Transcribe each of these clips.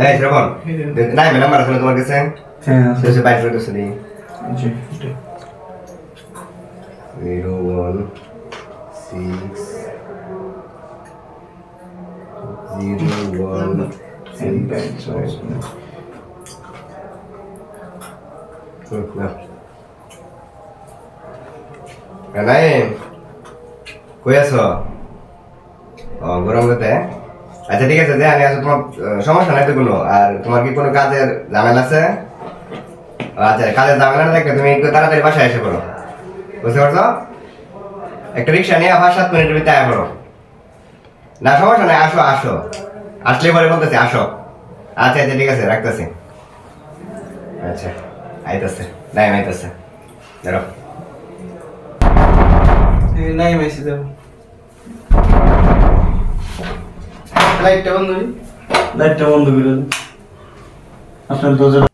এই শ্রবণ নাই ম্যাডাম আছে তোমার কাছে? হ্যাঁ। শেষে বাইর দিচ্ছি জি zero one six zero one so- নাই। কই আছো? ও গরম করতে আচ্ছা ঠিক আছে যে আমি আছো তোমার সমস্যা নাই তো কোনো আর তোমার কি কোনো কাজের ঝামেলা আছে? আচ্ছা কাজের ঝামেলা না থাকলে তুমি একটু তাড়াতাড়ি বাসায় এসে পড়ো। বুঝতে পারছ? একটা রিক্সা নিয়ে পাঁচ, সাত মিনিটের ভিতরে আয়া পড়ো। না, সমস্যা নাই, আসো আসো। আসলে পরে বলতেছি, আসো। আচ্ছা আচ্ছা ঠিক আছে, রাখতেছি। আচ্ছা আইতেছে নাই আইতেছে। ধরো। নাই মেসি লাইটটা বন্ধ করি লাইটটা বন্ধ করে দিন আপনার দরজা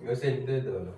Yo sé, entiendo.